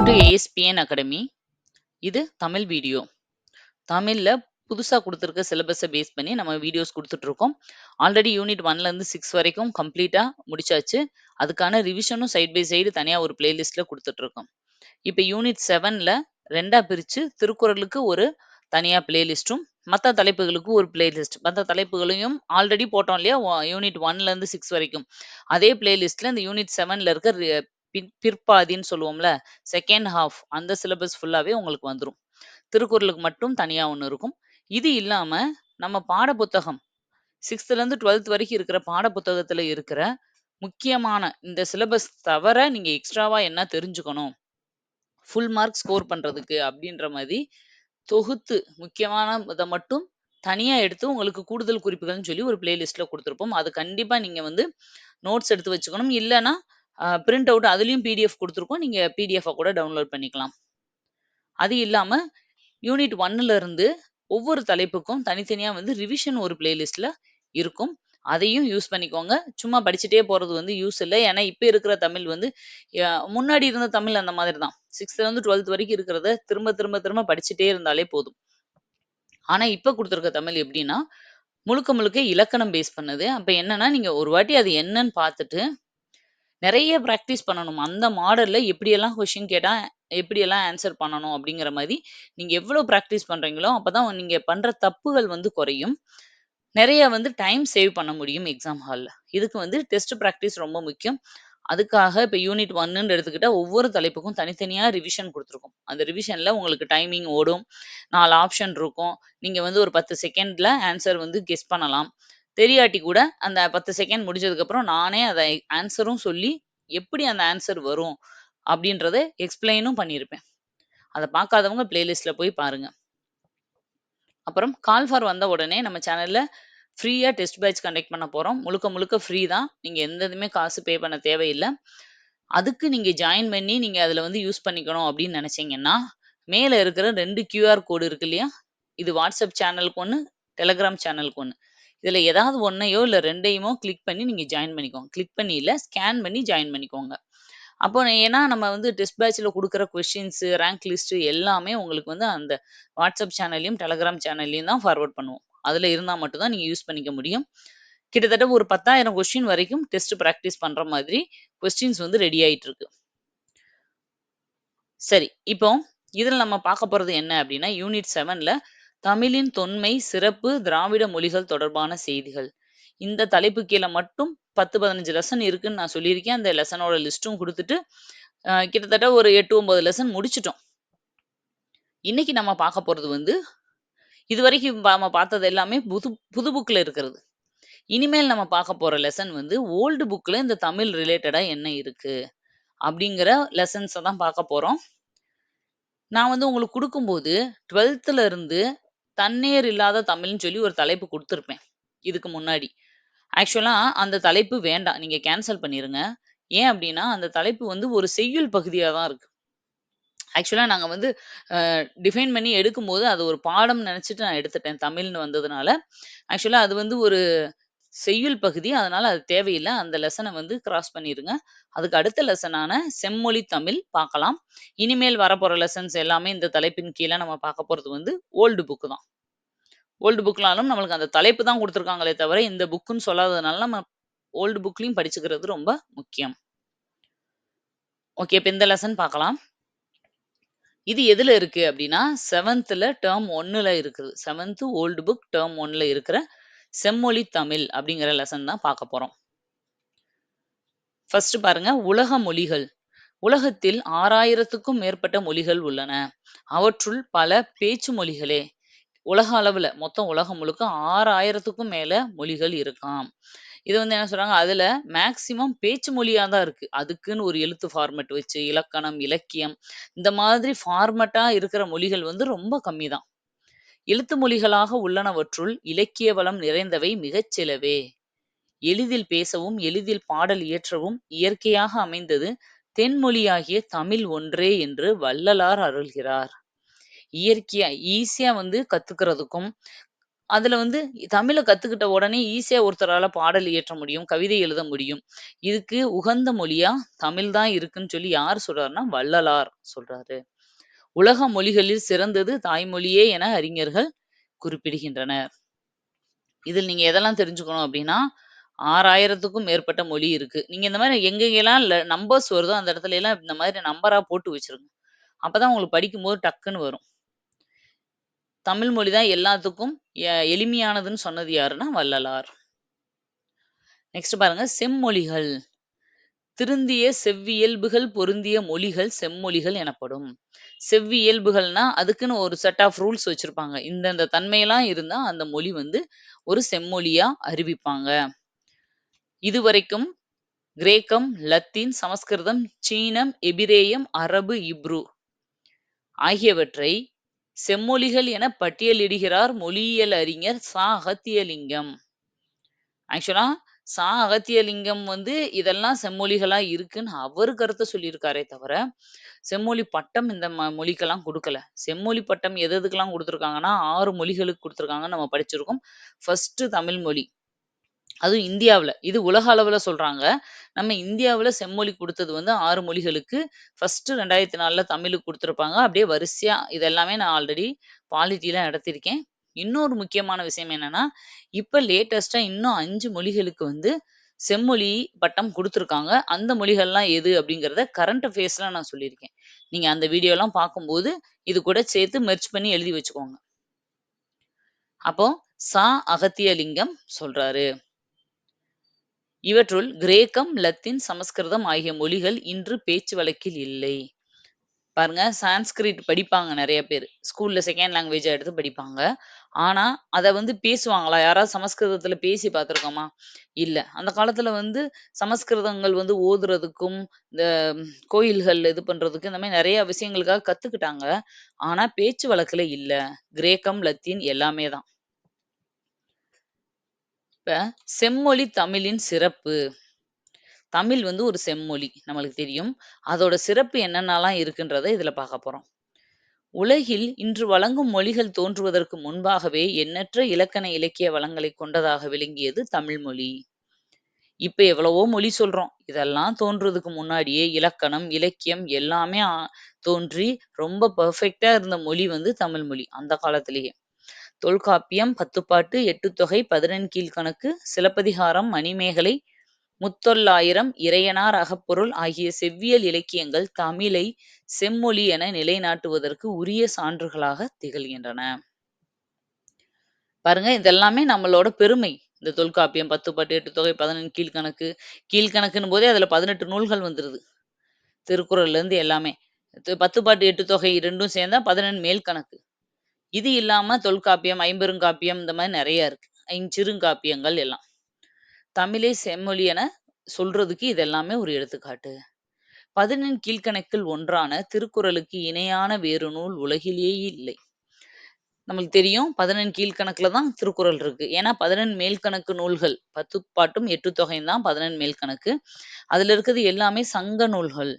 Welcome to ASPN academy. இது Tamil video. தமிழ்ல புதுசா கொடுத்துருக்க சிலபஸை பேஸ் பண்ணி நம்ம வீடியோஸ் கொடுத்துட்ருக்கோம் ஆல்ரெடி யூனிட் 1லருந்து 6 வரைக்கும் கம்ப்ளீட்டா முடிச்சாச்சு. அதுக்கான ரிவிஷனும் சைட் பை சைடு தனியா ஒரு பிளேலிஸ்ட்டில் கொடுத்துட்ருக்கோம் இப்ப யூனிட் 7ல 2ஆ பிரிச்சு திருக்குறளுக்கு ஒரு தனியா பிளேலிஸ்ட்டும், மத்த தலைப்புகளுக்கு ஒரு பிளேலிஸ்ட். மத்த தலைப்புகளையும் ஆல்ரெடி போட்டோம் இல்லையா? யூனிட் 1லருந்து 6 வரைக்கும். அதே பிளேலிஸ்ட்டில் இந்த யூனிட் செவனில் இருக்க பிற்பாதின்னு சொல்லுவோம்ல, செகண்ட் ஹாஃப் அந்த சிலபஸ் ஃபுல்லாவே உங்களுக்கு வந்துரும். திருக்குறளுக்கு மட்டும் தனியா ஒன்று இருக்கும். இது இல்லாம நம்ம பாட புத்தகம் 6த்துலருந்து 12த் வரைக்கும் இருக்கிற பாட புத்தகத்துல இருக்கிற முக்கியமான இந்த சிலபஸ் தவிர நீங்க எக்ஸ்ட்ராவா என்ன தெரிஞ்சுக்கணும்? ஃபுல் மார்க் ஸ்கோர் பண்றதுக்கு அப்படின்ற மாதிரி தொகுத்து முக்கியமான இத மட்டும் தனியா எடுத்து உங்களுக்கு கூடுதல் குறிப்புகள்னு சொல்லி ஒரு பிளேலிஸ்ட்டில் கொடுத்துருப்போம் அது கண்டிப்பா நீங்க வந்து நோட்ஸ் எடுத்து வச்சுக்கணும். இல்லைன்னா பிரிண்ட் அவுட் அதுலேயும் பிடிஎஃப் கொடுத்துருக்கோம் நீங்கள் பிடிஎஃப்பா கூட டவுன்லோட் பண்ணிக்கலாம். அது இல்லாமல் யூனிட் ஒன்னுலேருந்து ஒவ்வொரு தலைப்புக்கும் தனித்தனியாக வந்து ரிவிஷன் ஒரு பிளேலிஸ்ட்டில் இருக்கும். அதையும் யூஸ் பண்ணிக்கோங்க. சும்மா படிச்சுட்டே போகிறது வந்து யூஸ் இல்லை ஏன்னா இப்போ இருக்கிற தமிழ் வந்து முன்னாடி இருந்த தமிழ் அந்த மாதிரி தான். 6த்துலருந்து 12த் வரைக்கும் இருக்கிறத திரும்ப திரும்ப திரும்ப படிச்சுட்டே இருந்தாலே போதும். ஆனால் இப்போ கொடுத்துருக்க தமிழ் எப்படின்னா, முழுக்க முழுக்க இலக்கணம் பேஸ் பண்ணது. அப்போ என்னன்னா, நீங்கள் ஒரு வாட்டி அது என்னன்னு பார்த்துட்டு, நிறைய ப்ராக்டிஸ் பண்ணணும். அந்த மாடலில் எப்படியெல்லாம் கொஷின் கேட்டால் எப்படியெல்லாம் ஆன்சர் பண்ணணும் அப்படிங்கிற மாதிரி நீங்கள் எவ்வளோ ப்ராக்டிஸ் பண்ணுறீங்களோ அப்போ தான் நீங்கள் பண்ணுற தப்புகள் வந்து குறையும். நிறைய வந்து டைம் சேவ் பண்ண முடியும் எக்ஸாம் ஹால்ல. இதுக்கு வந்து டெஸ்ட் ப்ராக்டிஸ் ரொம்ப முக்கியம். அதுக்காக இப்போ யூனிட் ஒன்னு எடுத்துக்கிட்டால் ஒவ்வொரு தலைப்புக்கும் தனித்தனியாக ரிவிஷன் கொடுத்துருக்கோம் அந்த ரிவிஷனில் உங்களுக்கு டைமிங் ஓடும். நாலு ஆப்ஷன் இருக்கும். நீங்கள் வந்து ஒரு 10 செகண்ட்ல ஆன்சர் வந்து கெஸ் பண்ணலாம். தெரியாட்டி கூட அந்த 10 செகண்ட் முடிஞ்சதுக்கப்புறம் நானே அதை ஆன்சரும் சொல்லி, எப்படி அந்த ஆன்சர் வரும் அப்படின்றத எக்ஸ்பிளைனும் பண்ணியிருப்பேன். அதை பார்க்காதவங்க பிளேலிஸ்ட்ல போய் பாருங்க. அப்புறம் கால் ஃபார் வந்த உடனே நம்ம சேனலில் ஃப்ரீயா டெஸ்ட் பேட்ச் கண்டக்ட் பண்ண போகிறோம் முழுக்க முழுக்க ஃப்ரீ தான். நீங்கள் எந்த இதுவுமே காசு பே பண்ண தேவையில்லை அதுக்கு நீங்கள் ஜாயின் பண்ணி நீங்கள் அதில் வந்து யூஸ் பண்ணிக்கணும் அப்படின்னு நினச்சிங்கன்னா மேலே இருக்கிற ரெண்டு கியூஆர் கோடு இருக்கு இல்லையா? இது வாட்ஸ்அப் சேனலுக்கு ஒன்று டெலகிராம் சேனலுக்கு ஒன்று இதுல ஏதாவது ஒன்றையோ இல்ல ரெண்டையுமோ கிளிக் பண்ணி நீங்க ஜாயின் பண்ணிக்கோங்க. கிளிக் பண்ணி இல்லை ஸ்கேன் பண்ணி ஜாயின் பண்ணிக்கோங்க. அப்போ ஏன்னா நம்ம வந்து டெஸ்ட் பேட்ச்ல கொடுக்குற கொஸ்டின்ஸ், ரேங்க் லிஸ்ட் எல்லாமே உங்களுக்கு வந்து அந்த வாட்ஸ்அப் சேனல்லயும், டெலகிராம் சேனல்லயும் தான் ஃபார்வர்ட் பண்ணுவோம். அதுல இருந்தா மட்டும்தான் நீங்கள் நீங்க யூஸ் பண்ணிக்க முடியும். கிட்டத்தட்ட ஒரு 10,000 கொஸ்டின் வரைக்கும் டெஸ்ட் ப்ராக்டிஸ் பண்ற மாதிரி கொஸ்டின்ஸ் வந்து ரெடி ஆயிட்டு இருக்கு. சரி, இப்போ இதுல நம்ம பார்க்க போறது என்ன அப்படின்னா, யூனிட் செவனில் தமிழின் தொன்மை, சிறப்பு, திராவிட மொழிகள் தொடர்பான செய்திகள். இந்த தலைப்பு கீழ மட்டும் 10, 15 லெசன் இருக்குன்னு நான் சொல்லியிருக்கேன். அந்த லெசனோட லிஸ்ட்டும் குடுத்துட்டு, கிட்டத்தட்ட ஒரு 8, 9 லெசன் முடிச்சிட்டோம் இன்னைக்கு நம்ம பார்க்க போறது வந்து, இதுவரைக்கும் நம்ம பார்த்தது எல்லாமே புது புது புக்ல இருக்கிறது. இனிமேல் நம்ம பார்க்க போற லெசன் வந்து ஓல்டு புக்ல இந்த தமிழ் ரிலேட்டடா என்ன இருக்கு? அப்படிங்கிற லெசன்ஸை தான் பார்க்க போறோம். நான் வந்து உங்களுக்கு கொடுக்கும்போது 12த்ல இருந்து தன்னேர் இல்லாத தமிழ்ன்னு சொல்லி ஒரு தலைப்பு கொடுத்துருப்பேன் இதுக்கு முன்னாடி. ஆக்சுவலா அந்த தலைப்பு வேண்டாம். நீங்க கேன்சல் பண்ணிருங்க. ஏன் அப்படின்னா, அந்த தலைப்பு வந்து ஒரு செய்யுள் பகுதியாக தான் இருக்கு. ஆக்சுவலா நாங்க வந்து டிஃபைன் பண்ணி எடுக்கும்போது, அது ஒரு பாடம் நினச்சிட்டு நான் எடுத்துட்டேன். தமிழ்னு வந்ததுனால. ஆக்சுவலா அது வந்து ஒரு செய்யுள் பகுதி. அதனால அது தேவையில்ல. அந்த லெசனை வந்து கிராஸ் பண்ணிருங்க. அதுக்கு அடுத்த லெசனான செம்மொழி தமிழ் பார்க்கலாம். இனிமேல் வரப்போற லெசன்ஸ் எல்லாமே இந்த தலைப்பின் கீழ நம்ம பார்க்க போறது வந்து ஓல்டு புக்கு தான். ஓல்டு புக்னாலும் நம்மளுக்கு அந்த தலைப்பு தான் குடுத்துருக்காங்களே தவிர, இந்த புக்குன்னு சொல்லாததுனால நம்ம ஓல்டு புக்லயும் படிச்சுக்கிறது ரொம்ப முக்கியம். ஓகே. இப்போ இந்த லெசன் பார்க்கலாம். இது எதுல இருக்கு அப்படின்னா, செவன்த்ல டேர்ம் ஒன்னுல இருக்குது. செவன்த்து ஓல்டு புக் டேர்ம் 1ல இருக்கிற செம்மொழி தமிழ் அப்படிங்கிற லெசன் தான் பார்க்க போறோம். ஃபர்ஸ்ட் பாருங்க, உலக மொழிகள். உலகத்தில் 6000த்துக்கும் மேற்பட்ட மொழிகள் உள்ளன. அவற்றுள் பல பேச்சு மொழிகளே. உலக அளவுல மொத்தம் உலகம் முழுக்க 6000த்துக்கும் மேல மொழிகள் இருக்காம். இது வந்து என்ன சொல்றாங்க, அதுல மேக்சிமம் பேச்சு மொழியா தான் இருக்கு. அதுக்குன்னு ஒரு எழுத்து ஃபார்மெட் வச்சு, இலக்கணம், இலக்கியம் இந்த மாதிரி ஃபார்மெட்டா இருக்கிற மொழிகள் வந்து ரொம்ப கம்மி தான். எழுத்து மொழிகளாக உள்ளனவற்றுள் இலக்கிய வளம் நிறைந்தவை மிகச் சிலவே. எளிதில் பேசவும், எளிதில் பாடல் இயற்றவும் இயற்கையாக அமைந்தது தென்மொழியாகிய தமிழ் ஒன்றே என்று வள்ளலார் அருள்கிறார். இயற்கையா ஈஸியா வந்து கத்துக்கிறதுக்கும், அதுல வந்து தமிழ கத்துக்கிட்ட உடனே ஈஸியா ஒருத்தரால பாடல் இயற்ற முடியும், கவிதை எழுத முடியும். இதுக்கு உகந்த மொழியா தமிழ் தான் இருக்குன்னு சொல்லி யார் சொல்றாருன்னா, வள்ளலார் சொல்றாரு. உலக மொழிகளில் சிறந்தது தாய்மொழியே என அறிஞர்கள் குறிப்பிடுகின்றனர். இதில் நீங்க எதெல்லாம் தெரிஞ்சுக்கணும் அப்படின்னா ஆறாயிரத்துக்கும் மேற்பட்ட மொழி இருக்கு. நீங்க இந்த மாதிரி எங்கெங்கெல்லாம் நம்பர்ஸ் வருதோ அந்த இடத்துல எல்லாம் இந்த மாதிரி நம்பரா போட்டு வச்சிருங்க அப்பதான் உங்களுக்கு படிக்கும்போது டக்குன்னு வரும். தமிழ் மொழி தான் எல்லாத்துக்கும் எ எளிமையானதுன்னு சொன்னது யாருன்னா, வள்ளலார். நெக்ஸ்ட் பாருங்க செம்மொழிகள். திருந்திய செவ்வியல்புகள் பொருந்திய மொழிகள் செம்மொழிகள் எனப்படும். செவ்வியல்புகள்னா, அதுக்குன்னு ஒரு செட் ஆஃப் ரூல்ஸ் வச்சிருப்பாங்க. இந்தந்த தன்மையெல்லாம் இருந்தா அந்த மொழி வந்து ஒரு செம்மொழியா அறிவிப்பாங்க. இதுவரைக்கும் கிரேக்கம், லத்தீன், சமஸ்கிருதம், சீனம், எபிரேயம், அரபு, இப்ரு ஆகியவற்றை செம்மொழிகள் என பட்டியலிடுகிறார் மொழியியல் அறிஞர் சாகத்தியலிங்கம் அகத்தியலிங்கம். ஆக்சுவலா சா அகத்தியலிங்கம் வந்து இதெல்லாம் செம்மொழிகளா இருக்குன்னு அவரு கருத்தை சொல்லியிருக்காரே தவிர, செம்மொழி பட்டம் இந்த ம மொழிக்கெல்லாம் குடுக்கல. செம்மொழி பட்டம் எது எதுக்கெல்லாம் குடுத்துருக்காங்கன்னா, 6 மொழிகளுக்கு குடுத்துருக்காங்கன்னு நம்ம படிச்சிருக்கோம். ஃபர்ஸ்ட் தமிழ் மொழி. அதுவும் இந்தியாவுல. இது உலக அளவுல சொல்றாங்க. நம்ம இந்தியாவுல செம்மொழி குடுத்தது வந்து 6 மொழிகளுக்கு. ஃபர்ஸ்ட் 2004ல தமிழுக்கு கொடுத்துருப்பாங்க அப்படியே வரிசையா இது எல்லாமே நான் ஆல்ரெடி பாலிட்டிலாம் நடத்தியிருக்கேன். இன்னொரு முக்கியமான விஷயம் என்னன்னா, இப்ப லேட்டஸ்ட்டா இன்னும் அஞ்சு மொழிகளுக்கு வந்து செம்மொழி பட்டம் கொடுத்துருக்காங்க அந்த மொழிகள்லாம் எது அப்படிங்கிறத கரண்ட் அஃபேர்ஸ்ல நான் சொல்லியிருக்கேன். நீங்க அந்த வீடியோலாம் பார்க்கும்போது, இது கூட சேர்த்து மெர்ச் பண்ணி எழுதி வச்சுக்கோங்க. அப்போ ச. அகத்தியலிங்கம் சொல்றாரு. இவற்றுள் கிரேக்கம், லத்தீன், சமஸ்கிருதம் ஆகிய மொழிகள் இன்று பேச்சு வழக்கில் இல்லை. பாருங்க சான்ஸ்கிரிட் படிப்பாங்க நெறைய பேரு. ஸ்கூல்ல செகண்ட் லாங்குவேஜா எடுத்து படிப்பாங்க. ஆனா, அத வந்து பேசுவாங்களா? யாராவது சமஸ்கிருதத்துல பேசி பார்த்துருக்கோமா? இல்ல. அந்த காலத்துல வந்து சமஸ்கிருதங்கள் வந்து ஓதுறதுக்கும், இந்த கோயில்கள் இது பண்றதுக்கு இந்த மாரி நெறைய விஷயங்களுக்காக கத்துக்கிட்டாங்க. ஆனா, பேச்சு வழக்குல இல்ல. கிரேக்கம், லத்தீன் எல்லாமே தான். இப்ப செம்மொழி தமிழின் சிறப்பு. தமிழ் வந்து ஒரு செம்மொழி. நம்மளுக்கு தெரியும். அதோட சிறப்பு என்னென்னலாம் இருக்குன்றதை இதுல பார்க்க போறோம். உலகில் இன்று வழங்கும் மொழிகள் தோன்றுவதற்கு முன்பாகவே எண்ணற்ற இலக்கண, இலக்கிய வளங்களை கொண்டதாக விளங்கியது தமிழ் மொழி. இப்ப எவ்வளவோ மொழி சொல்றோம். இதெல்லாம் தோன்றதுக்கு முன்னாடியே இலக்கணம், இலக்கியம் எல்லாமே அ தோன்றி ரொம்ப பெர்ஃபெக்ட்டா இருந்த மொழி வந்து தமிழ் மொழி. அந்த காலத்திலேயே. தொல்காப்பியம், பத்துப்பாட்டு, எட்டுத்தொகை, பதினெண்கீழ்க்கணக்கு, சிலப்பதிகாரம், மணிமேகலை, முத்தொள்ளாயிரம், இறையனார் அகப்பொருள் ஆகிய செவ்வியல் இலக்கியங்கள் தமிழை செம்மொழி என நிலைநாட்டுவதற்கு உரிய சான்றுகளாக திகழ்கின்றன. பாருங்க இதெல்லாமே நம்மளோட பெருமை. இந்த தொல்காப்பியம், பத்து பட்டு எட்டு தொகை பதினெண்டு பதினெண்கீழ்க்கணக்கு, கீழ்கணக்குன்னு போதே அதுல 18 நூல்கள் வந்துருது. திருக்குறள்ல இருந்து எல்லாமே. பத்து பாட்டு எட்டு தொகை ரெண்டும் சேர்ந்தா பதினெண் மேல் கணக்கு இது இல்லாம தொல்காப்பியம், ஐம்பெருங்காப்பியம் இந்த மாதிரி நிறைய இருக்கு. ஐஞ்சிறுங்காப்பியங்கள் எல்லாம். தமிழே செம்மொழி என சொல்றதுக்கு இது எல்லாமே ஒரு எடுத்துக்காட்டு. 18 கீழ்க்கணக்கில் ஒன்றான திருக்குறளுக்கு இணையான வேறு நூல் உலகிலேயே இல்லை. நம்மளுக்கு தெரியும் 18 கீழ்க்கணக்குல தான் திருக்குறள் இருக்கு. ஏன்னா 18 மேல்கணக்கு நூல்கள். பத்துப்பாட்டும், எட்டுத்தொகையும் தான் 18 மேல்கணக்கு. அதுல இருக்கிறது எல்லாமே சங்க நூல்கள்.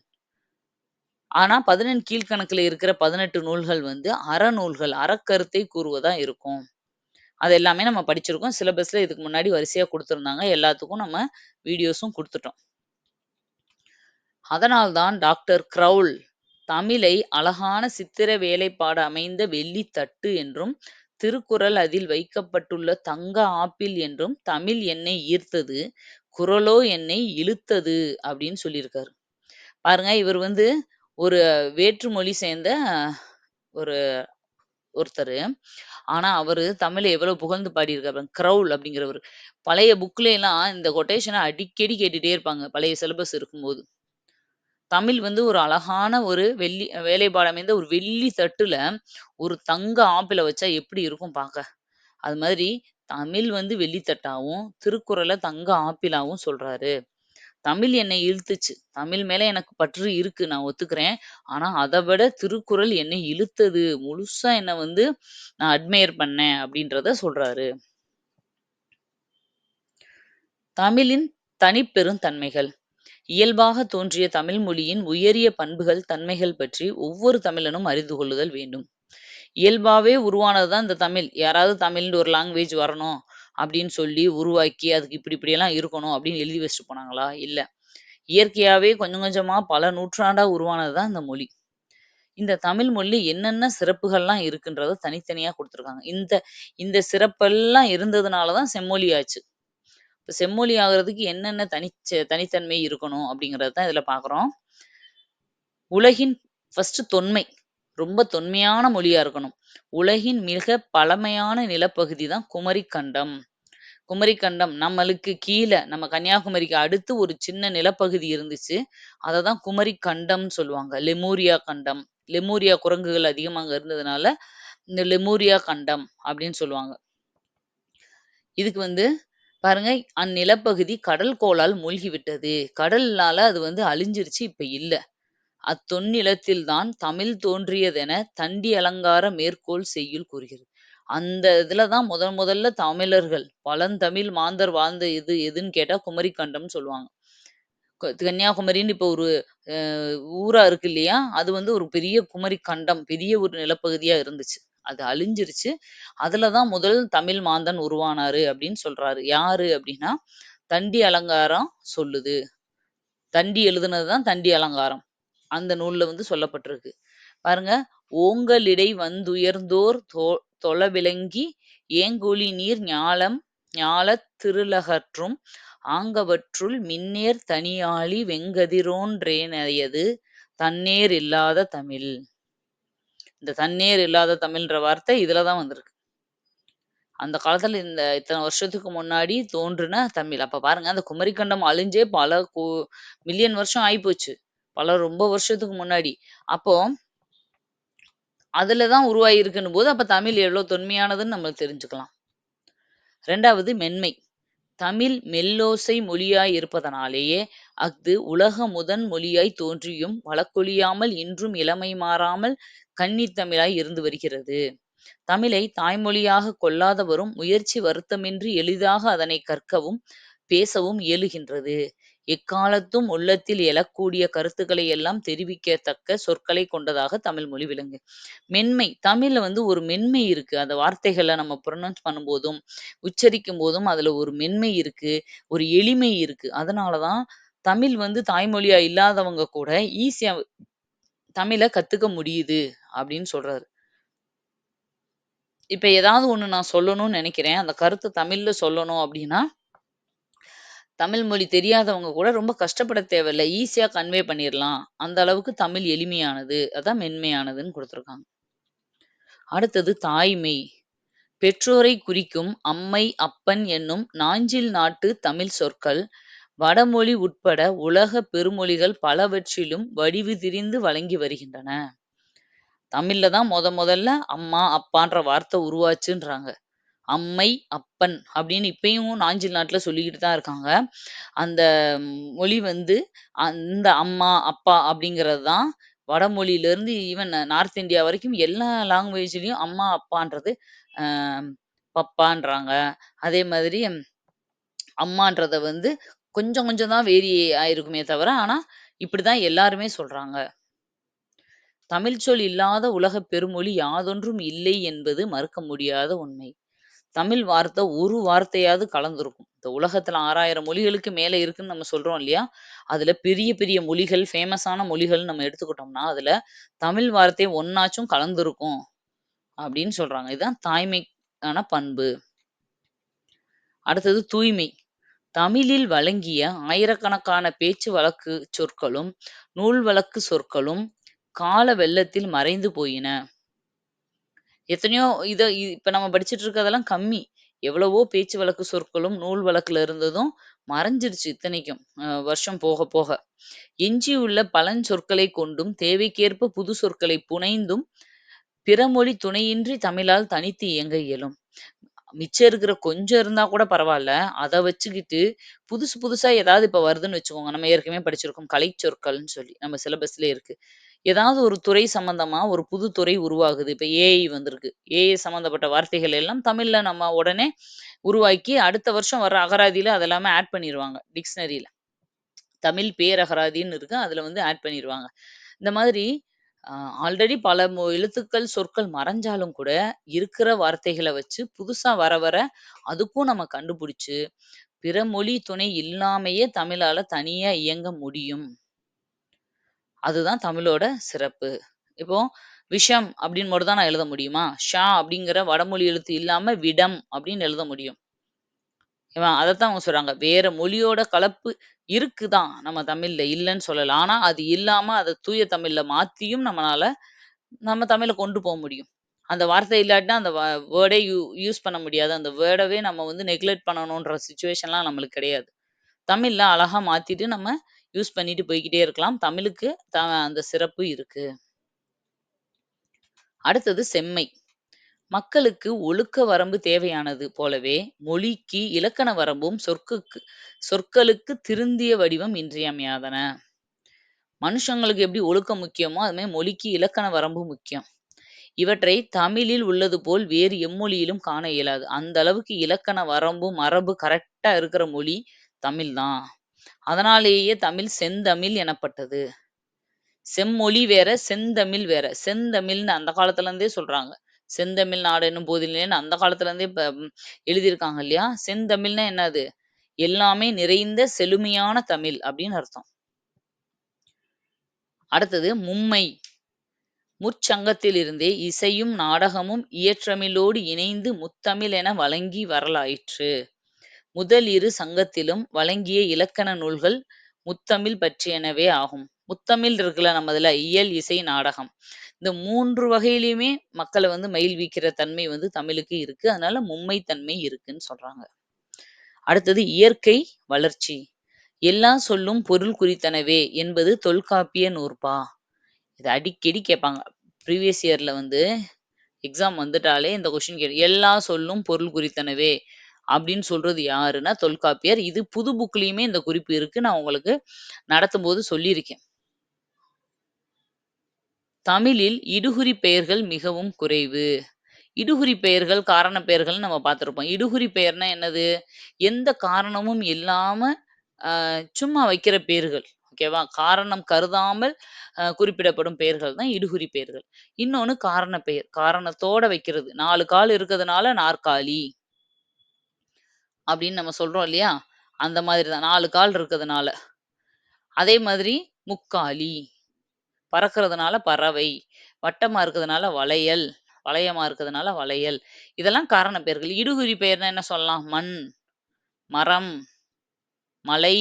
ஆனா 18 கீழ்க்கணக்குல இருக்கிற 18 நூல்கள் வந்து அறநூல்கள். அறக்கருத்தை கூறுவதா இருக்கும். அது எல்லாமே நம்ம படிச்சிருக்கோம். சிலபஸ்ல இதுக்கு முன்னாடி வரிசையா கொடுத்துருந்தாங்க எல்லாத்துக்கும் நம்ம வீடியோஸும் கொடுத்துட்டோம் அதனால்தான் டாக்டர் க்ரௌல் தமிழை அழகான சித்திர வேலைப்பாடு அமைந்த வெள்ளி தட்டு என்றும், திருக்குறள் அதில் வைக்கப்பட்டுள்ள தங்க ஆப்பிள் என்றும் தமிழ் என்னை ஈர்த்தது, குறளோ என்னை இழுத்தது அப்படின்னு சொல்லியிருக்காரு. பாருங்க இவர் வந்து ஒரு வேற்று மொழி சேர்ந்த ஒரு ஒருத்தரு. ஆனா அவரு தமிழ எவ்வளவு புகழ்ந்து பாடியிருக்காரு பாருங்க. க்ரவுல் அப்படிங்கிறவரு. பழைய புக்ல எல்லாம் இந்த கொட்டேஷன அடிக்கடி கேட்டுட்டே இருப்பாங்க. பழைய சிலபஸ் இருக்கும்போது. தமிழ் வந்து ஒரு அழகான ஒரு வெள்ளி வேலைப்பாடு அமைந்த ஒரு வெள்ளி தட்டுல ஒரு தங்க ஆப்பிள வச்சா எப்படி இருக்கும் பார்க்க. அது மாதிரி தமிழ் வந்து வெள்ளி தட்டாவும், திருக்குறள தங்க ஆப்பிளாவும் சொல்றாரு. தமிழ் என்னை இழுத்துச்சு. தமிழ் மேல எனக்கு பற்று இருக்கு. நான் ஒத்துக்கிறேன். ஆனா அத விட திருக்குறள் என்னை இழுத்தது. முழுசா என்ன வந்து நான் அட்மையர் பண்ணேன் அப்படின்றத சொல்றாரு. தமிழின் தனிப்பெரும் தன்மைகள். இயல்பாக தோன்றிய தமிழ் மொழியின் உயரிய பண்புகள், தன்மைகள் பற்றி ஒவ்வொரு தமிழனும் அறிந்து கொள்ளுதல் வேண்டும். இயல்பாவே உருவானது தான் இந்த தமிழ். யாராவது தமிழ்ன்னு ஒரு லாங்குவேஜ் வரணும் அப்படின்னு சொல்லி உருவாக்கி, அதுக்கு இப்படி இப்படியெல்லாம் இருக்கணும் அப்படின்னு எழுதி வச்சுட்டு போனாங்களா? இல்ல. இயற்கையாவே கொஞ்சம் கொஞ்சமா பல நூற்றாண்டா உருவானது தான் இந்த மொழி. இந்த தமிழ் மொழி என்னென்ன சிறப்புகள்லாம் இருக்குன்றத தனித்தனியா கொடுத்துருக்காங்க இந்த இந்த சிறப்பெல்லாம் இருந்ததுனால தான் செம்மொழி ஆச்சு. இப்ப செம்மொழி ஆகிறதுக்கு என்னென்ன தனிச்ச தனித்தன்மை இருக்கணும் அப்படிங்கிறத தான் இதுல பார்க்குறோம். உலகின் ஃபர்ஸ்ட் தொன்மை. ரொம்ப தொன்மையான மொழியா இருக்கணும். உலகின் மிக பழமையான நிலப்பகுதி தான் குமரிக்கண்டம். குமரிக்கண்டம் நம்மளுக்கு கீழ நம்ம கன்னியாகுமரிக்கு அடுத்து ஒரு சின்ன நிலப்பகுதி இருந்துச்சு. அதை தான் குமரிக்கண்டம்னு சொல்லுவாங்க. லெமூரியா கண்டம். லெமூரியா குரங்குகள் அதிகமா அங்க இருந்ததுனால, இந்த லெமூரியா கண்டம் அப்படின்னு சொல்லுவாங்க. இதுக்கு வந்து பாருங்க, அந்நிலப்பகுதி கடல் கோளால் மூழ்கிவிட்டது. கடல்னால அது வந்து அழிஞ்சிருச்சு, இப்ப இல்ல. அத்தொன்னிலத்தில்தான் தமிழ் தோன்றியதென தண்டி அலங்கார மேற்கோள் செய்யுள் கூறுகிறது. அந்த இதுல தான் முதல் முதல்ல தமிழர்கள், பழந்தமிழ் மாந்தர் வாழ்ந்த இது எதுன்னு கேட்டா குமரிக்கண்டம்னு சொல்லுவாங்க. க கன்னியாகுமரின்னு இப்போ ஒரு அ ஊரா இருக்கு இல்லையா? அது வந்து ஒரு பெரிய குமரிக்கண்டம், பெரிய ஒரு நிலப்பகுதியா இருந்துச்சு. அது அழிஞ்சிருச்சு. அதுலதான் முதல் தமிழ் மாந்தன் உருவானாரு அப்படின்னு சொல்றாரு. யாரு அப்படின்னா, தண்டி அலங்காரம் சொல்லுது. தண்டி எழுதுனதுதான் தண்டி அலங்காரம். அந்த நூல்ல வந்து சொல்லப்பட்டிருக்கு. பாருங்க, ஓங்கலிடை வந்துயர்ந்தோர் தொ தொழவிளங்கி ஏங்கொளி நீர் ஞாலம் ஞாலத் திருளகற்றும் ஆங்கவற்றுள் மின்னேர் தனியாழி வெங்கதிரோன்றேனையது தன்னேர் இல்லாத தமிழ். இந்த தன்னேர் இல்லாத தமிழ்ன்ற வார்த்தை இதுல தான் வந்திருக்கு. அந்த காலத்துல இந்த இத்தனை வருஷத்துக்கு முன்னாடி தோன்றுன தமிழ். அப்ப பாருங்க, அந்த குமரிக்கண்டம் அழிஞ்சே பல கோ மில்லியன் வருஷம் ஆயிப்போச்சு. பல ரொம்ப வருஷத்துக்கு முன்னாடி. அப்போ அதுல தான் உருவாகியிருக்குன்னும் போது, அப்ப தமிழ் எவ்வளோ தொன்மையானதுன்னு நம்ம தெரிஞ்சுக்கலாம். ரெண்டாவது மென்மை. தமிழ் மெல்லோசை மொழியாய் இருப்பதனாலேயே, அஃது உலக முதன் மொழியாய் தோன்றியும் வழக்கொழியாமல் இன்றும் இளமை மாறாமல் கன்னித்தமிழாய் இருந்து வருகிறது. தமிழை தாய்மொழியாக கொள்ளாதவரும் முயற்சி வருத்தமின்றி எளிதாக அதனை கற்கவும், பேசவும் இயலுகின்றது. எக்காலத்தும் உள்ளத்தில் எழக்கூடிய கருத்துக்களை எல்லாம் தெரிவிக்கத்தக்க சொற்களை கொண்டதாக தமிழ் மொழி விளங்கு மென்மை தமிழ்ல வந்து ஒரு மென்மை இருக்கு. அந்த வார்த்தைகளை நம்ம ப்ரொனவுன்ஸ் பண்ணும்போதும், உச்சரிக்கும் போதும் அதுல ஒரு மென்மை இருக்கு. ஒரு எளிமை இருக்கு. அதனால தான் தமிழ் வந்து தாய்மொழியா இல்லாதவங்க கூட ஈஸியா தமிழை கத்துக்க முடியுது அப்படின்னு சொல்றாரு. இப்ப ஏதாவது ஒண்ணு நான் சொல்லணும்னு நினைக்கிறேன் அந்த கருத்தை தமிழ்ல சொல்லணும் அப்படின்னா தமிழ் மொழி தெரியாதவங்க கூட ரொம்ப கஷ்டப்பட தேவையில்ல. ஈஸியா கன்வே பண்ணிடலாம் அந்த அளவுக்கு தமிழ் எளிமையானது. அதான் மென்மையானதுன்னு கொடுத்துருக்காங்க அடுத்தது தாய்மை. பெற்றோரைக் குறிக்கும் அம்மை, அப்பன் என்னும் நாஞ்சில் நாட்டுத் தமிழ்ச் சொற்கள் வடமொழி உட்பட உலகப் பெருமொழிகள் பலவற்றிலும் வடிவு திரிந்து வழங்கி வருகின்றன. தமிழ்ல தான் மொத மொதல்ல அம்மா, அப்பான்ற வார்த்தை உருவாச்சுன்றாங்க. அம்மை, அப்பன் அப்படின்னு இப்பயும் நாஞ்சில் நாட்டுல சொல்லிக்கிட்டு தான் இருக்காங்க. அந்த மொழி வந்து அந்த அம்மா, அப்பா அப்படிங்கிறது தான் வடமொழியிலிருந்து ஈவன் நார்த் இந்தியா வரைக்கும் எல்லா லாங்குவேஜ்லயும் அம்மா, அப்பான்றது அ பப்பான்றாங்க. அதே மாதிரி அம்மான்றத வந்து கொஞ்சம் கொஞ்சம் தான் வேரி ஆயிருக்குமே தவிர, ஆனா இப்படிதான் எல்லாருமே சொல்றாங்க. தமிழ்ச்சொல் இல்லாத உலகப் பெருமொழி யாதொன்றும் இல்லை என்பது மறுக்க முடியாத உண்மை. தமிழ் வார்த்தை ஒரு வார்த்தையாவது கலந்திருக்கும். இந்த உலகத்துல 6000 மொழிகளுக்கு மேல இருக்குன்னு நம்ம சொல்றோம் இல்லையா? அதுல பெரிய பெரிய மொழிகள், ஃபேமஸான மொழிகள்னு நம்ம எடுத்துக்கிட்டோம்னா, அதுல தமிழ் வார்த்தை ஒண்ணாச்சும் கலந்திருக்கும் அப்படின்னு சொல்றாங்க. இதுதான் தாய்மைக்கான பண்பு. அடுத்தது தூய்மை. தமிழில் வழங்கிய ஆயிரக்கணக்கான பேச்சு வழக்குச் சொற்களும், நூல் வழக்குச் சொற்களும் கால வெள்ளத்தில் மறைந்து போயின. எத்தனையோ இத இப்ப நம்ம படிச்சுட்டு இருக்கிறதெல்லாம் கம்மி. எவ்வளவோ பேச்சு வழக்கு சொற்களும், நூல் வழக்குல இருந்ததும் மறைஞ்சிருச்சு இத்தனைக்கும். அ வருஷம் போக போக. எஞ்சியுள்ள பழஞ்சொற்களைக் கொண்டும், தேவைக்கேற்ப புது சொற்களைப் புனைந்தும், பிறமொழி துணையின்றி தமிழால் தனித்து இயங்க இயலும். மிச்சம் இருக்கிற கொஞ்சம் இருந்தா கூட பரவால்ல. அத வச்சுக்கிட்டு புதுசு புதுசா ஏதாவது இப்ப வருதுன்னு வச்சுக்கோங்க. நம்ம ஏற்கனவே படிச்சிருக்கோம். கலைச்சொற்கள்ன்னு சொல்லி நம்ம சிலபஸ்லயே இருக்கு. ஏதாவது ஒரு துறை சம்பந்தமா ஒரு புது துறை உருவாகுது. இப்ப ஏஐ வந்திருக்கு. ஏஐ சம்மந்தப்பட்ட வார்த்தைகள் எல்லாம் தமிழ்ல நம்ம உடனே உருவாக்கி அடுத்த வருஷம் வர அகராதியில அதெல்லாமே ஆட் பண்ணிருவாங்க. டிக்ஷனரில. தமிழ் பேரகராதின்னு இருக்கு. அதுல வந்து ஆட் பண்ணிடுவாங்க இந்த மாதிரி ஆல்ரெடி பல மொ எழுத்துக்கள், சொற்கள் மறைஞ்சாலும் கூட, இருக்கிற வார்த்தைகளை வச்சு புதுசா வர வர அதுக்கும் நம்ம கண்டுபிடிச்சு, பிற மொழி துணை இல்லாமையே தமிழால தனியா இயங்க முடியும். அதுதான் தமிழோட சிறப்பு. இப்போ விஷம் அப்படின்னு மட்டும் தான் நான் எழுத முடியுமா? ஷா அப்படிங்கிற வடமொழி எழுத்து இல்லாம விடம் அப்படின்னு எழுத முடியும். இவன் அதைத்தான் அவங்க சொல்றாங்க. வேற மொழியோட கலப்பு இருக்குதான் நம்ம தமிழ்ல, இல்லன்னு சொல்லலாம் ஆனா அது இல்லாம அதை தூய தமிழ்ல மாத்தியும் நம்மனால நம்ம தமிழ கொண்டு போக முடியும். அந்த வார்த்தை இல்லாட்டினா அந்த வ வேர்டே யூ யூஸ் பண்ண முடியாது. அந்த வேர்டவே நம்ம வந்து நெக்லெக்ட் பண்ணணுன்ற சுச்சுவேஷன்லாம் நம்மளுக்கு கிடையாது. தமிழ்ல அழகா மாத்திட்டு நம்ம யூஸ் பண்ணிட்டு போய்கிட்டே இருக்கலாம். தமிழுக்கு த அந்த சிறப்பு இருக்கு. அடுத்தது செம்மை. மக்களுக்கு ஒழுக்க வரம்பு தேவையானது போலவே, மொழிக்கு இலக்கண வரம்பும், சொற்குக்கு சொற்களுக்கு திருந்திய வடிவம் இன்றியமையாதன. மனுஷங்களுக்கு எப்படி ஒழுக்கம் முக்கியமோ, அது மொழிக்கு இலக்கண வரம்பு முக்கியம். இவற்றை தமிழில் உள்ளது போல் வேறு எம்மொழியிலும் காண இயலாது. அந்த அளவுக்கு இலக்கண வரம்பு, மரபு கரெக்டா இருக்கிற மொழி தமிழ் தான். அதனாலேயே தமிழ் செந்தமிழ் எனப்பட்டது. செம்மொழி வேற, செந்தமிழ் வேற. செந்தமிழ்னு அந்த காலத்துல இருந்தே சொல்றாங்க. செந்தமிழ் நாடு என்னும் போதிலேன்னு அந்த காலத்துல இருந்தே இப்ப எழுதியிருக்காங்க இல்லையா? செந்தமிழ்னா என்னது? எல்லாமே நிறைந்த செழுமையான தமிழ் அப்படின்னு அர்த்தம். அடுத்தது மும்மை. முற்சங்கத்திலிருந்தே இசையும், நாடகமும் இயற்றமிழோடு இணைந்து முத்தமிழ் என வழங்கி வரலாயிற்று. முதல் இரு சங்கத்திலும் வழங்கிய இலக்கண நூல்கள் முத்தமிழ் பற்றியனவே ஆகும். முத்தமிழ் இருக்குல்ல நம்ம இயல், இசை, நாடகம். இந்த மூன்று வகையிலுமே மக்களை வந்து மயில்விக்கிற தன்மை வந்து தமிழுக்கு இருக்கு. அதனால மும்மை தன்மை இருக்குன்னு சொல்றாங்க. அடுத்தது இயற்கை வளர்ச்சி. எல்லா சொல்லும் பொருள் குறித்தனவே என்பது தொல்காப்பிய நூற்பா. இத அடிக்கடி கேட்பாங்க. ப்ரீவியஸ் இயர்ல வந்து எக்ஸாம் வந்துட்டாலே இந்த கொஸ்டின் கேட்டு எல்லா சொல்லும் பொருள் குறித்தனவே அப்படின்னு சொல்றது யாருன்னா தொல்காப்பியர். இது புது புக்லயுமே இந்த குறிப்பு இருக்கு. நான் உங்களுக்கு நடத்தும் போது சொல்லியிருக்கேன். தமிழில் இடுகுறி பெயர்கள் மிகவும் குறைவு. இடுகுறி பெயர்கள், காரண பெயர்கள் நம்ம பார்த்துருப்போம் இடுகுறி பெயர்னா என்னது? எந்த காரணமும் இல்லாம சும்மா வைக்கிற பேர்கள். ஓகேவா? காரணம் கருதாமல் குறிப்பிடப்படும் பெயர்கள் தான் இடுகுறி பெயர்கள். இன்னொன்னு காரண பெயர். காரணத்தோட வைக்கிறது. நாலு கால் இருக்கிறதுனால நாற்காலி. அப்படின்னு நம்ம சொல்றோம் இல்லையா? அந்த மாதிரி தான். நாலு கால் இருக்கிறதுனால. அதே மாதிரி முக்காலி. பறக்கிறதுனால பறவை. வட்டமா இருக்கிறதுனால வளையல். வளையமா இருக்கிறதுனால வளையல். இதெல்லாம் காரண பெயர்கள். இடுகுறி பெயர்னா என்ன சொல்லலாம்? மண், மரம், மலை.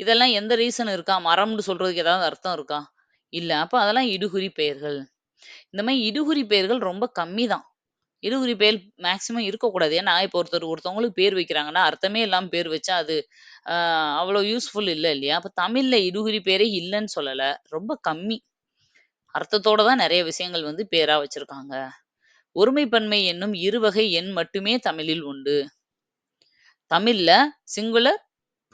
இதெல்லாம் எந்த ரீசன் இருக்கா? மரம்னு சொல்றதுக்கு ஏதாவது அர்த்தம் இருக்கா? இல்ல. அப்ப அதெல்லாம் இடுகுறி பெயர்கள். இந்த மாதிரி இடுகுறி பெயர்கள் ரொம்ப கம்மி தான். இடுகுறி பேர் மேக்ஸிமம் இருக்கக்கூடாது. ஏன்னா, இப்போ ஒருத்தர் ஒருத்தவங்களுக்கு பேர் வைக்கிறாங்கன்னா, அர்த்தமே இல்லாமல் பேர் வச்சா அது அ அவ்வளோ யூஸ்ஃபுல் இல்ல இல்லையா? அப்ப தமிழ்ல இருகுறி பேரே இல்லைன்னு சொல்லலை ரொம்ப கம்மி. அர்த்தத்தோட தான் நிறைய விஷயங்கள் வந்து பேரா வச்சிருக்காங்க. ஒருமைப்பன்மை என்னும் இருவகை எண் மட்டுமே தமிழில் உண்டு. தமிழ்ல சிங்குலர்,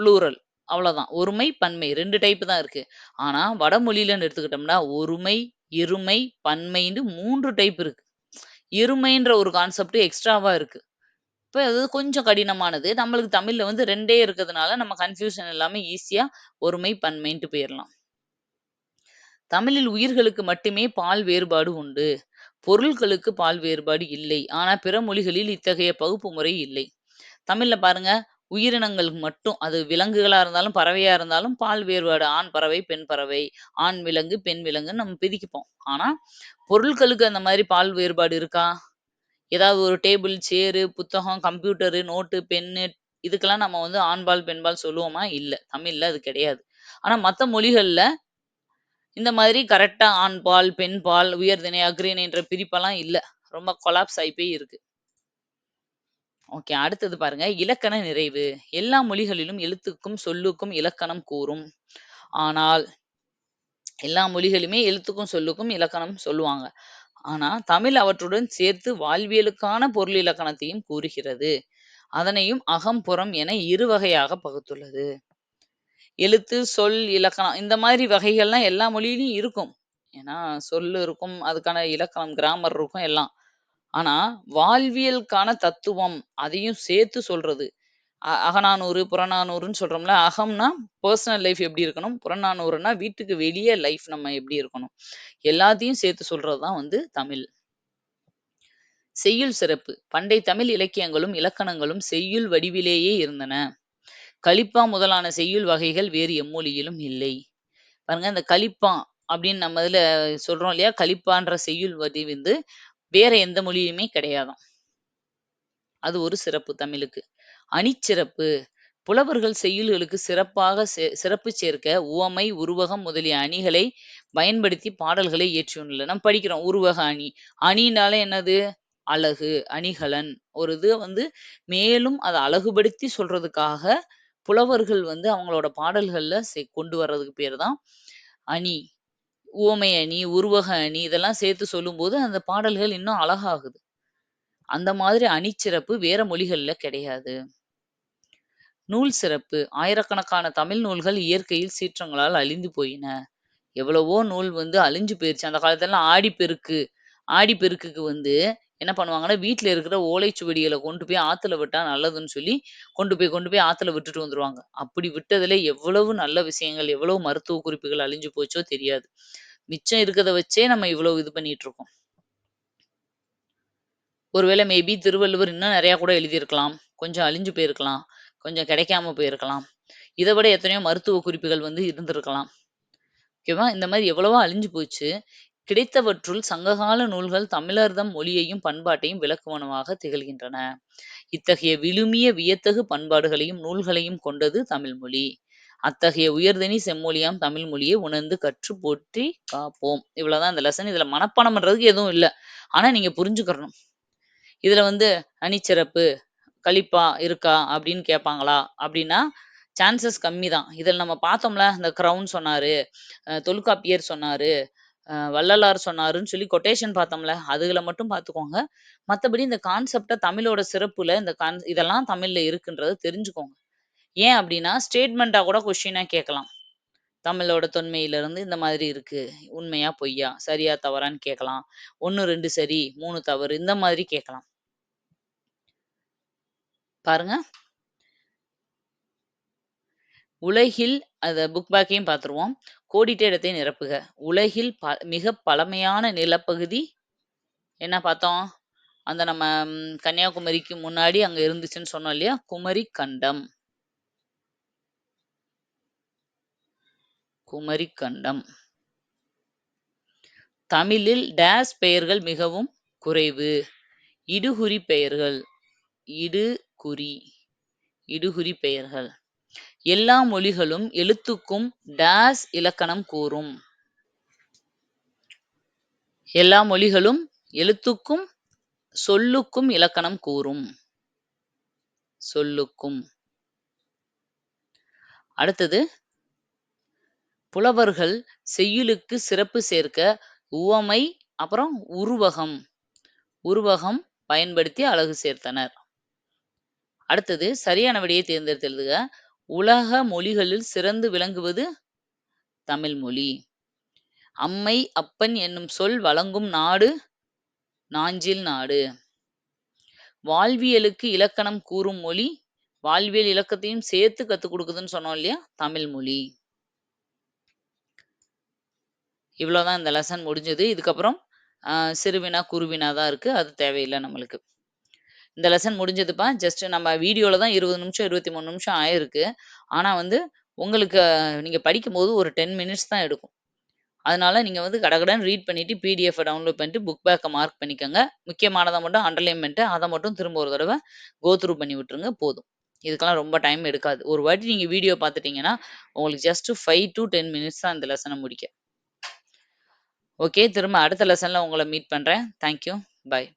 ப்ளூரல் அவ்வளோதான். ஒருமை, பன்மை ரெண்டு டைப் தான் இருக்கு. ஆனா வடமொழியிலன்னு எடுத்துக்கிட்டோம்னா, ஒருமை, இருமை, பன்மைன்னு மூன்று டைப் இருக்கு. இருமைன்ற ஒரு கான்செப்ட் எக்ஸ்ட்ராவா இருக்கு. இப்ப அது கொஞ்சம் கடினமானது. நம்மளுக்கு தமிழ்ல வந்து ரெண்டே இருக்கிறதுனால நம்ம கன்ஃப்யூஷன் இல்லாம ஈஸியா ஒருமை, பன்மைன்ட்டு போயிரலாம். தமிழில் உயிர்களுக்கு மட்டுமே பால் வேறுபாடு உண்டு. பொருள்களுக்கு பால் வேறுபாடு இல்லை. ஆனா பிற மொழிகளில் இத்தகைய பகுப்பு முறை இல்லை. தமிழ்ல பாருங்க, உயிரினங்களுக்கு மட்டும் அது விலங்குகளா இருந்தாலும், பறவையா இருந்தாலும் பால் வேறுபாடு. ஆண் பறவை, பெண் பறவை, ஆண் விலங்கு, பெண் விலங்குன்னு நம்ம பிரிக்கப்போம். ஆனா பொருட்களுக்கு அந்த மாதிரி பால் வேறுபாடு இருக்கா? ஏதாவது ஒரு டேபிள், சேரு, புத்தகம், கம்ப்யூட்டரு, நோட்டு, பென்னு இதுக்கெல்லாம் நம்ம வந்து ஆண்பால், பெண்பால் சொல்லுவோமா? இல்ல. தமிழ்ல அது கிடையாது. ஆனா மத்த மொழிகள்ல இந்த மாதிரி கரெக்ட்டா ஆண்பால், பெண்பால், உயர்திணை, அஃறிணைன்ற பிரிப்பெல்லாம் இல்ல. ரொம்ப கொலாப்ஸ் ஆயி போய் இருக்கு. ஓகே. அடுத்தது பாருங்க. இலக்கண நிறைவு. எல்லா மொழிகளிலும் எழுத்துக்கும், சொல்லுக்கும் இலக்கணம் கூறும். ஆனால் எல்லா மொழிகளுமே எழுத்துக்கும், சொல்லுக்கும் இலக்கணம் சொல்லுவாங்க. ஆனா தமிழ் அவற்றுடன் சேர்த்து வாழ்வியலுக்கான பொருள் இலக்கணத்தையும் கூறுகிறது. அதனையும் அகம்புறம் என இரு வகையாக பகுத்துள்ளது. எழுத்து, சொல், இலக்கணம் இந்த மாதிரி வகைகள்லாம் எல்லா மொழியிலையும் இருக்கும். ஏன்னா சொல்லு இருக்கும், அதுக்கான இலக்கணம், கிராமர் இருக்கும் எல்லாம். ஆனா வாழ்வியலுக்கான தத்துவம் அதையும் சேர்த்து சொல்றது. அகநானூறு, புறநானூறுன்னு சொல்றோம்ல. அகம்னா பர்சனல் லைஃப் எப்படி இருக்கணும்? புறநானூறுனா வீட்டுக்கு வெளியே லைஃப் நம்ம எப்படி இருக்கணும்? எல்லாத்தையும் சேர்த்து சொல்றதுதான் வந்து தமிழ். செய்யுள் சிறப்பு. பண்டை தமிழ் இலக்கியங்களும், இலக்கணங்களும் செய்யுள் வடிவிலேயே இருந்தன. கலிப்பா முதலான செய்யுள் வகைகள் வேறு எம்மொழியிலும் இல்லை. பாருங்க இந்த கலிப்பா அப்படின்னு நம்ம இதுல சொல்றோம் இல்லையா? கலிப்பான்ற செய்யுள் வடி வந்து வேற எந்த மொழியுமே கிடையாதாம். அது ஒரு சிறப்பு தமிழுக்கு. அணிச்சிறப்பு. புலவர்கள் செய்யுள்களுக்கு சிறப்பாக சே சிறப்பு சேர்க்க உவமை, உருவகம் முதலிய அணிகளை பயன்படுத்தி பாடல்களை இயற்றியுள்ளனர். நம்ம படிக்கிறோம் உருவக அணி. அணினாலே என்னது? அழகு, அணிகலன். ஒரு இது வந்து மேலும் அத அழகுபடுத்தி சொல்றதுக்காக புலவர்கள் வந்து அவங்களோட பாடல்கள்ல செ கொண்டு வர்றதுக்கு பேர் தான் அணி. உவமை அணி, உருவக அணி இதெல்லாம் சேர்த்து சொல்லும்போது அந்த பாடல்கள் இன்னும் அழகாகுது. அந்த மாதிரி அணிச்சிறப்பு வேற மொழிகள்ல கிடையாது. நூல் சிறப்பு. ஆயிரக்கணக்கான தமிழ் நூல்கள் இயற்கையில் சீற்றங்களால் அழிந்து போயின. எவ்வளவோ நூல் வந்து அழிஞ்சு போயிருச்சு. அந்த காலத்துலலாம் ஆடிப்பெருக்கு ஆடிப்பெருக்குக்கு வந்து என்ன பண்ணுவாங்கன்னா, வீட்டில் இருக்கிற ஓலைச்சுவடிகள கொண்டு போய் ஆத்துல விட்டா நல்லதுன்னு சொல்லி, கொண்டு போய் கொண்டு போய் ஆத்துல விட்டுட்டு வந்துருவாங்க. அப்படி விட்டதுல எவ்வளவு நல்ல விஷயங்கள், எவ்வளவு மருத்துவ குறிப்புகள் அழிஞ்சு போச்சோ தெரியாது. மிச்சம் இருக்கிறத வச்சே நம்ம இவ்வளவு இது பண்ணிட்டு இருக்கோம். ஒருவேளை மேபி திருவள்ளுவர் இன்னும் நிறையா கூட எழுதியிருக்கலாம். கொஞ்சம் அழிஞ்சு போயிருக்கலாம். கொஞ்சம் கிடைக்காம போயிருக்கலாம். இத விட எத்தனையோ மருத்துவ குறிப்புகள் வந்து இருந்திருக்கலாம். ஓகேவா? இந்த மாதிரி எவ்வளவோ அழிஞ்சு போச்சு. கிடைத்தவற்றுள் சங்ககால நூல்கள் தமிழர்தம் மொழியையும், பண்பாட்டையும் விளக்குவனவாக திகழ்கின்றன. இத்தகைய விழுமிய வியத்தகு பண்பாடுகளையும், நூல்களையும் கொண்டது தமிழ்மொழி அத்தகைய உயர்தனி செம்மொழியாம் தமிழ் மொழியை உணர்ந்து கற்று போற்றி காப்போம். இவ்வளவுதான் இந்த லெசன். இதுல மனப்பாடம் பண்றதுக்கு எதுவும் இல்ல. ஆனா நீங்க புரிஞ்சுக்கிறணும். இதுல வந்து அணிச்சிறப்பு, கழிப்பா இருக்கா? அப்படின்னு கேட்பாங்களா? அப்படின்னா சான்சஸ் கம்மி தான். இதில் நம்ம பார்த்தோம்ல, இந்த கிரவுன் சொன்னாரு, தொல்காப்பியர் சொன்னாரு, அ வள்ளலார் சொன்னாருன்னு சொல்லி கொட்டேஷன் பார்த்தோம்ல, அதுல மட்டும் பார்த்துக்கோங்க. மத்தபடி இந்த கான்செப்ட்ட தமிழோட சிறப்புல இந்த கான் இதெல்லாம் தமிழ்ல இருக்குன்றத தெரிஞ்சுக்கோங்க. ஏன் அப்படின்னா, ஸ்டேட்மெண்ட்டா கூட கொஸ்டினா கேட்கலாம். தமிழோட தொன்மையிலிருந்து இந்த மாதிரி இருக்கு. உண்மையா? பொய்யா? சரியா? தவறான்னு கேட்கலாம். 1, 2 சரி, 3 தவறு இந்த மாதிரி கேட்கலாம். பாருங்க. உலகில் அத புக் பேக்கையும் பார்த்துருவோம். கோடிட்ட இடத்தை நிரப்புக. உலகில் ப மிக பழமையான நிலப்பகுதி என்ன பார்த்தோம்? அந்த நம்ம கன்னியாகுமரிக்கு முன்னாடி அங்க இருந்துச்சுன்னு சொன்னோம் இல்லையா? குமரி கண்டம். குமரி கண்டம். தமிழில் டேஸ் பெயர்கள் மிகவும் குறைவு. இடுகுறி பெயர்கள். இடுகுறி இடுகுறி பெயர்கள். எல்லா மொழிகளும் எழுத்துக்கும் டேஸ் இலக்கணம் கூறும். எல்லா மொழிகளும் எழுத்துக்கும், சொல்லுக்கும் இலக்கணம் கூறும். சொல்லுக்கும். அடுத்தது புலவர்கள் செய்யுளுக்கு சிறப்பு சேர்க்க உவமை, அப்புறம் உருவகம் உருவகம் பயன்படுத்தி அழகு சேர்த்தனர். அடுத்தது சரியான விடையை தேர்ந்தெடுத்து எழுதுக. உலக மொழிகளில் சிறந்து விளங்குவது தமிழ் மொழி. அம்மை, அப்பன் என்னும் சொல் வழங்கும் நாடு நாஞ்சில் நாடு. வாழ்வியலுக்கு இலக்கணம் கூறும் மொழி, வாழ்வியல் இலக்கத்தையும் சேர்த்து கத்துக் கொடுக்குதுன்னு சொன்னோம் இல்லையா? தமிழ் மொழி. இவ்வளோதான் இந்த லெசன் முடிஞ்சது. இதுக்கப்புறம் சிறுவினா, குருவினா தான் இருக்கு. அது தேவையில்லை நம்மளுக்கு. இந்த லெசன் முடிஞ்சதுப்பா. ஜஸ்ட் நம்ம வீடியோவில் தான் 20 நிமிஷம், 23 நிமிஷம் ஆயிருக்கு. ஆனால் வந்து உங்களுக்கு நீங்கள் படிக்கும்போது ஒரு 10 மினிட்ஸ் தான் எடுக்கும். அதனால நீங்கள் வந்து கடகடன் ரீட் பண்ணிவிட்டு பிடிஎஃபை டவுன்லோட் பண்ணிட்டு புக் பேக்கை மார்க் பண்ணிக்கோங்க முக்கியமானதை மட்டும் அண்டர்லைன்மெண்ட்டு அதை மட்டும் திரும்ப ஒரு தடவை கோத்ரூ பண்ணி விட்டுருங்க போதும். இதுக்கெல்லாம் ரொம்ப டைம் எடுக்காது. ஒரு வாட்டி நீங்கள் வீடியோ பார்த்துட்டீங்கன்னா, உங்களுக்கு ஜஸ்ட் 5 டூ 10 மினிட்ஸ் தான் இந்த லெசனை முடிக்க. ஓகே. திரும்ப அடுத்த லெசனில் உங்களை மீட் பண்ணுறேன் தேங்க் யூ. பாய்.